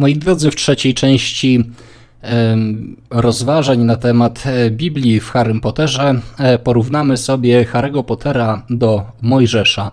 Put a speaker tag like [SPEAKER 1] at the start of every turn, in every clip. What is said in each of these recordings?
[SPEAKER 1] Moi drodzy, w trzeciej części rozważań na temat e, Biblii w Harrym Potterze e, porównamy sobie Harry'ego Pottera do Mojżesza.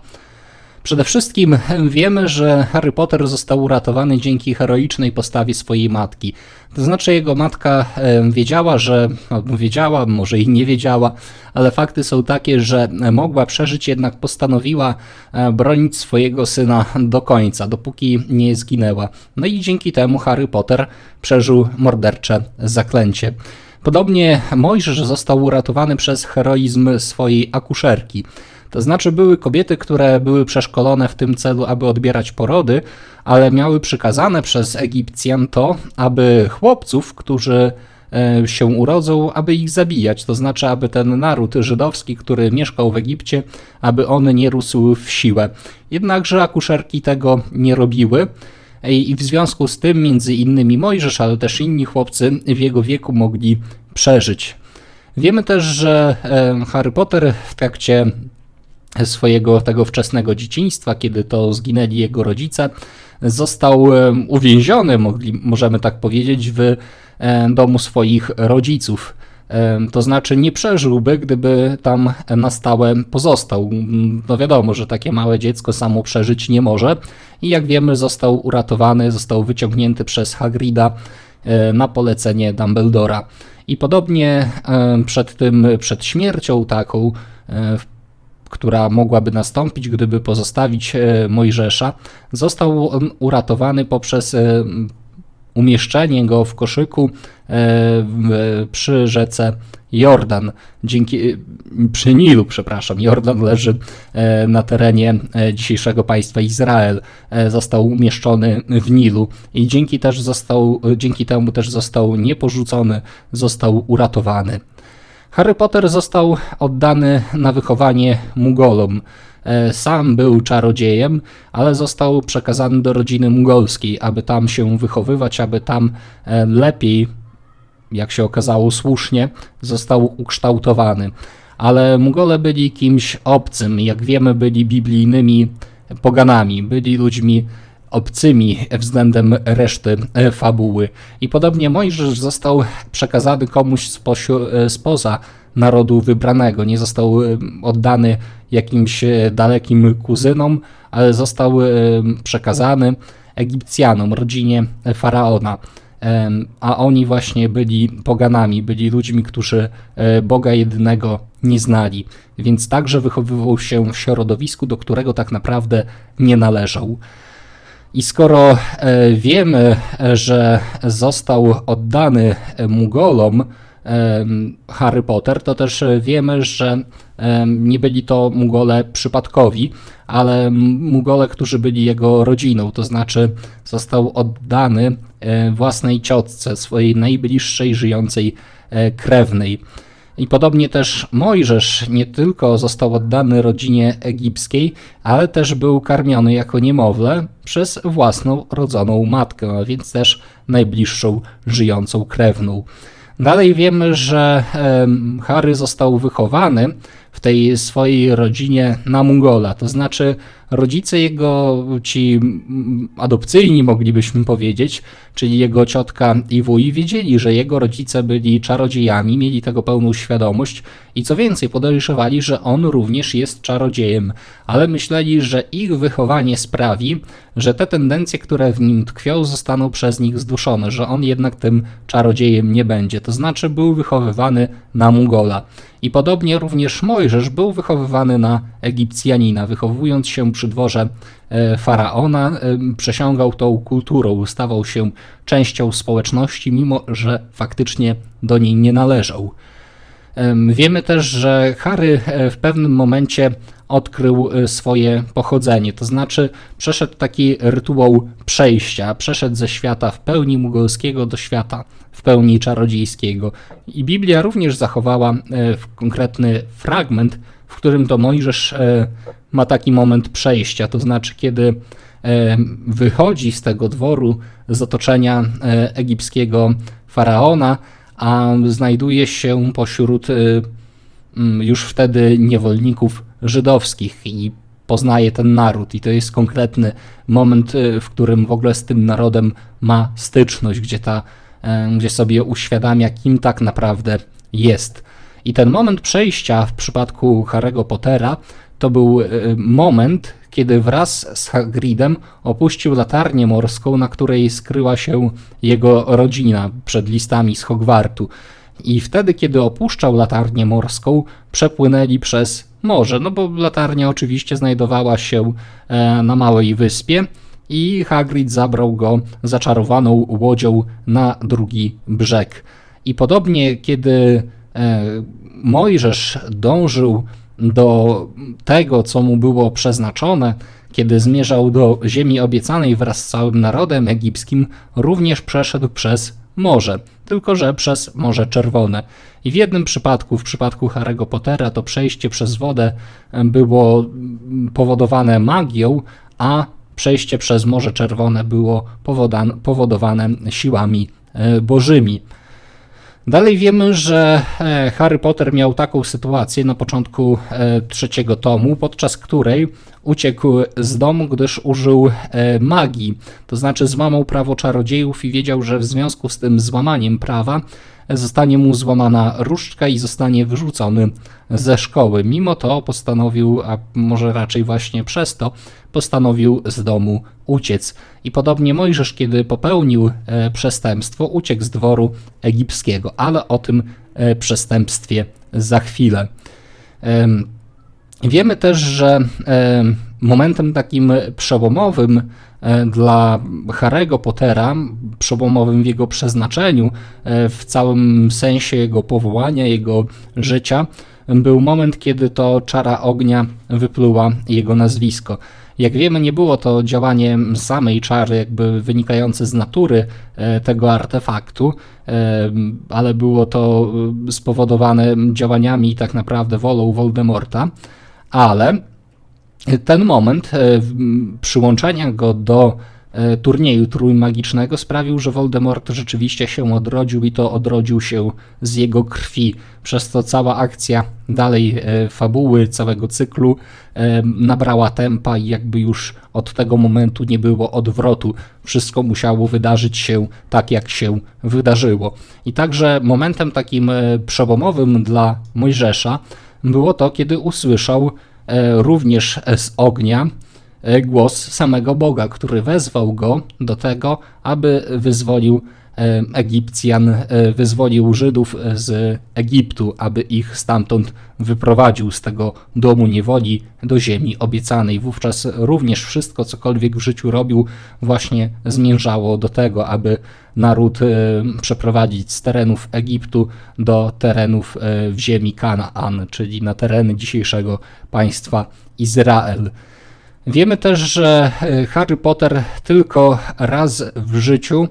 [SPEAKER 1] Przede wszystkim wiemy, że Harry Potter został uratowany dzięki heroicznej postawie swojej matki. To znaczy, jego matka wiedziała, że albo wiedziała, może i nie wiedziała, ale fakty są takie, że mogła przeżyć, jednak postanowiła e, bronić swojego syna do końca, dopóki nie zginęła. No i dzięki temu Harry Potter przeżył mordercze zaklęcie. Podobnie Mojżesz został uratowany przez heroizm swojej akuszerki. To znaczy były kobiety, które były przeszkolone w tym celu, aby odbierać porody, ale miały przykazane przez Egipcjan to, aby chłopców, którzy e, się urodzą, aby ich zabijać. To znaczy, aby ten naród żydowski, który mieszkał w Egipcie, aby on nie rósł w siłę. Jednakże akuszerki tego nie robiły. I w związku z tym, między innymi Mojżesz, ale też inni chłopcy w jego wieku mogli przeżyć. Wiemy też, że e, Harry Potter w trakcie swojego tego wczesnego dzieciństwa, kiedy to zginęli jego rodzice, został e, uwięziony, mogli, możemy tak powiedzieć, w e, domu swoich rodziców. E, To znaczy nie przeżyłby, gdyby tam na stałe pozostał. No wiadomo, że takie małe dziecko samo przeżyć nie może i jak wiemy został uratowany, został wyciągnięty przez Hagrida na polecenie Dumbledora. I podobnie przed tym, przed śmiercią taką, która mogłaby nastąpić, gdyby pozostawić e, Mojżesza, został on uratowany poprzez e, umieszczenie go w koszyku e, przy rzece Jordan, dzięki, przy Nilu, przepraszam. Jordan leży na terenie dzisiejszego państwa Izrael. Został umieszczony w Nilu i dzięki, też został, dzięki temu też został nieporzucony, został uratowany. Harry Potter został oddany na wychowanie Mugolom. E, Sam był czarodziejem, ale został przekazany do rodziny mugolskiej, aby tam się wychowywać, aby tam e, lepiej, jak się okazało słusznie, został ukształtowany. Ale Mugole byli kimś obcym, jak wiemy, byli biblijnymi poganami, byli ludźmi obcymi względem reszty e, fabuły. I podobnie Mojżesz został przekazany komuś e, spoza narodu wybranego. Nie został e, oddany jakimś dalekim kuzynom, ale został przekazany Egipcjanom, rodzinie faraona. A oni właśnie byli poganami, byli ludźmi, którzy Boga jedynego nie znali, więc także wychowywał się w środowisku, do którego tak naprawdę nie należał. I skoro e, wiemy, że został oddany Mugolom e, Harry Potter, to też wiemy, że e, nie byli to Mugole przypadkowi, ale Mugole, którzy byli jego rodziną, to znaczy został oddany własnej ciotce, swojej najbliższej żyjącej krewnej. I podobnie też Mojżesz nie tylko został oddany rodzinie egipskiej, ale też był karmiony jako niemowlę przez własną rodzoną matkę, a więc też najbliższą żyjącą krewną. Dalej wiemy, że Harry został wychowany w tej swojej rodzinie na Mongola, to znaczy rodzice jego, ci adopcyjni moglibyśmy powiedzieć, czyli jego ciotka i wuj, wiedzieli, że jego rodzice byli czarodziejami, mieli tego pełną świadomość i co więcej, podejrzewali, że on również jest czarodziejem, ale myśleli, że ich wychowanie sprawi, że te tendencje, które w nim tkwią, zostaną przez nich zduszone, że on jednak tym czarodziejem nie będzie. To znaczy był wychowywany na Mongola. I podobnie również Mojżesz był wychowywany na Egipcjanina, wychowując się przy dworze e, faraona, e, przesiągał tą kulturą, stawał się częścią społeczności, mimo że faktycznie do niej nie należał. Wiemy też, że Harry e, w pewnym momencie odkrył swoje pochodzenie, to znaczy przeszedł taki rytuał przejścia, przeszedł ze świata w pełni mugolskiego do świata w pełni czarodziejskiego. I Biblia również zachowała konkretny fragment, w którym to Mojżesz ma taki moment przejścia, to znaczy kiedy e, wychodzi z tego dworu, z otoczenia e, egipskiego faraona, a znajduje się pośród e, już wtedy niewolników żydowskich i poznaje ten naród i to jest konkretny moment, w którym w ogóle z tym narodem ma styczność, gdzie, ta, e, gdzie sobie uświadamia, kim tak naprawdę jest. I ten moment przejścia w przypadku Harry'ego Pottera to był y, moment, kiedy wraz z Hagridem opuścił latarnię morską, na której skryła się jego rodzina przed listami z Hogwartu. I wtedy, kiedy opuszczał latarnię morską, przepłynęli przez morze, no bo latarnia oczywiście znajdowała się e, na małej wyspie i Hagrid zabrał go zaczarowaną łodzią na drugi brzeg. I podobnie, kiedy e, Mojżesz dążył do tego, co mu było przeznaczone, kiedy zmierzał do ziemi obiecanej wraz z całym narodem egipskim, również przeszedł przez morze, tylko że przez Morze Czerwone. I w jednym przypadku, w przypadku Harry'ego Pottera, to przejście przez wodę było powodowane magią, a przejście przez Morze Czerwone było powodowane siłami e, bożymi. Dalej wiemy, że e, Harry Potter miał taką sytuację na początku e, trzeciego tomu, podczas której uciekł z domu, gdyż użył magii, to znaczy złamał prawo czarodziejów i wiedział, że w związku z tym złamaniem prawa zostanie mu złamana różdżka i zostanie wyrzucony ze szkoły. Mimo to postanowił, a może raczej właśnie przez to, postanowił z domu uciec. I podobnie Mojżesz, kiedy popełnił e, przestępstwo, uciekł z dworu egipskiego, ale o tym e, przestępstwie za chwilę. Wiemy też, że momentem takim przełomowym e, dla Harry'ego Pottera, przełomowym w jego przeznaczeniu, w całym sensie jego powołania, jego życia, był moment, kiedy to czara ognia wypluła jego nazwisko. Jak wiemy, nie było to działanie samej czary, jakby wynikające z natury e, tego artefaktu, e, ale było to e, spowodowane działaniami tak naprawdę wolą Voldemorta, ale ten moment przyłączenia go do E, turnieju trójmagicznego sprawił, że Voldemort rzeczywiście się odrodził i to odrodził się z jego krwi. Przez to cała akcja dalej e, fabuły, całego cyklu e, nabrała tempa i jakby już od tego momentu nie było odwrotu. Wszystko musiało wydarzyć się tak, jak się wydarzyło. I także momentem takim przełomowym dla Mojżesza było to, kiedy usłyszał również z ognia, E, głos samego Boga, który wezwał go do tego, aby wyzwolił e, Egipcjan, e, wyzwolił Żydów z Egiptu, aby ich stamtąd wyprowadził z tego domu niewoli do ziemi obiecanej. Wówczas również wszystko, cokolwiek w życiu robił, właśnie zmierzało do tego, aby naród przeprowadzić z terenów Egiptu do terenów w ziemi Kanaan, czyli na tereny dzisiejszego państwa Izrael. Wiemy też, że e, Harry Potter tylko raz w życiu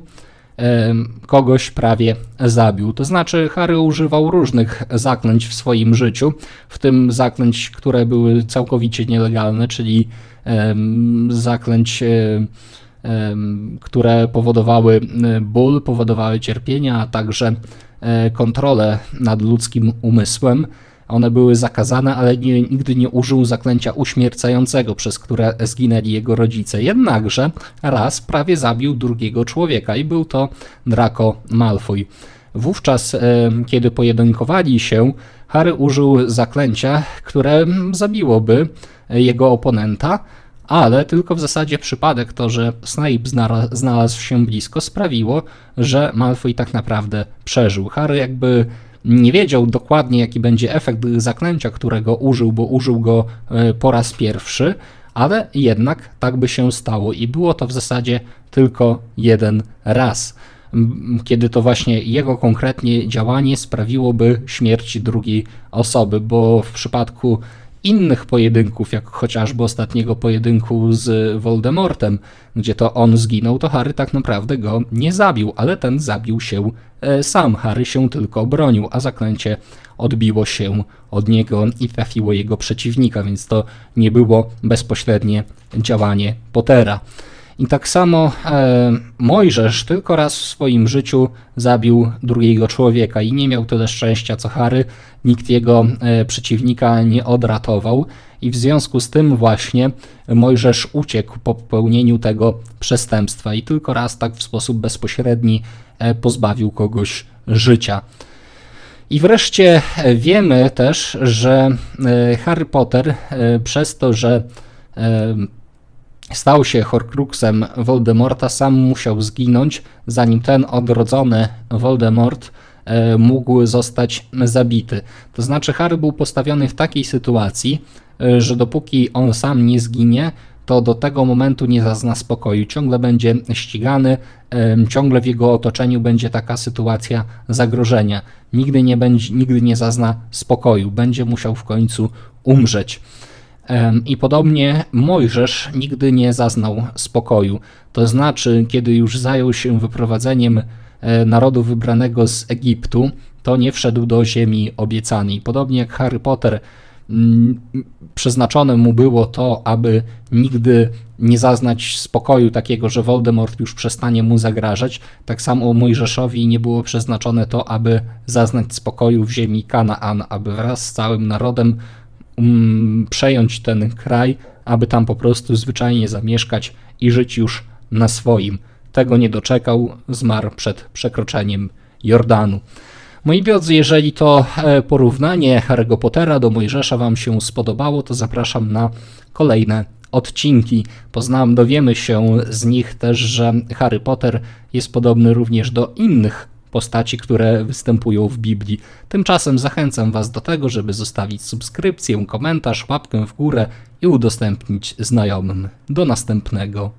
[SPEAKER 1] e, kogoś prawie zabił. To znaczy, Harry używał różnych zaklęć w swoim życiu, w tym zaklęć, które były całkowicie nielegalne, czyli zaklęć, e, które powodowały ból, powodowały cierpienia, a także kontrolę nad ludzkim umysłem. One były zakazane, ale nie, nigdy nie użył zaklęcia uśmiercającego, przez które zginęli jego rodzice. Jednakże raz prawie zabił drugiego człowieka i był to Draco Malfoy. Wówczas, kiedy pojedynkowali się, Harry użył zaklęcia, które zabiłoby jego oponenta, ale tylko w zasadzie przypadek to, że Snape znalazł się blisko, sprawiło, że Malfoy tak naprawdę przeżył. Harry jakby nie wiedział dokładnie, jaki będzie efekt zaklęcia, którego użył, bo użył go e, po raz pierwszy, ale jednak tak by się stało i było to w zasadzie tylko jeden raz, kiedy to właśnie jego konkretnie działanie sprawiłoby śmierć drugiej osoby, bo w przypadku innych pojedynków, jak chociażby ostatniego pojedynku z Voldemortem, gdzie to on zginął, to Harry tak naprawdę go nie zabił, ale ten zabił się e, sam. Harry się tylko bronił, a zaklęcie odbiło się od niego i trafiło jego przeciwnika, więc to nie było bezpośrednie działanie Pottera. I tak samo e, Mojżesz tylko raz w swoim życiu zabił drugiego człowieka i nie miał tyle szczęścia co Harry. Nikt jego e, przeciwnika nie odratował. i w związku z tym właśnie Mojżesz uciekł po popełnieniu tego przestępstwa i tylko raz tak w sposób bezpośredni e, pozbawił kogoś życia. I wreszcie e, wiemy też, że e, Harry Potter e, przez to, że stał się Horcruxem Voldemorta, sam musiał zginąć, zanim ten odrodzony Voldemort e, mógł zostać zabity. To znaczy, Harry był postawiony w takiej sytuacji, e, że dopóki on sam nie zginie, to do tego momentu nie zazna spokoju. Ciągle będzie ścigany, ciągle w jego otoczeniu będzie taka sytuacja zagrożenia. Nigdy nie, będzie, nigdy nie zazna spokoju, będzie musiał w końcu umrzeć. I podobnie Mojżesz nigdy nie zaznał spokoju. To znaczy, kiedy już zajął się wyprowadzeniem e, narodu wybranego z Egiptu, to nie wszedł do ziemi obiecanej. Podobnie jak Harry Potter, mm, przeznaczone mu było to, aby nigdy nie zaznać spokoju takiego, że Voldemort już przestanie mu zagrażać. Tak samo Mojżeszowi nie było przeznaczone to, aby zaznać spokoju w ziemi Kanaan, aby wraz z całym narodem um, przejąć ten kraj, aby tam po prostu zwyczajnie zamieszkać i żyć już na swoim. Tego nie doczekał, zmarł przed przekroczeniem Jordanu. Moi drodzy, jeżeli to e, porównanie Harry'ego Pottera do Mojżesza Wam się spodobało, to zapraszam na kolejne odcinki. Poznałem, dowiemy się z nich też, że Harry Potter jest podobny również do innych postaci, które występują w Biblii. Tymczasem zachęcam Was do tego, żeby zostawić subskrypcję, komentarz, łapkę w górę i udostępnić znajomym. Do następnego.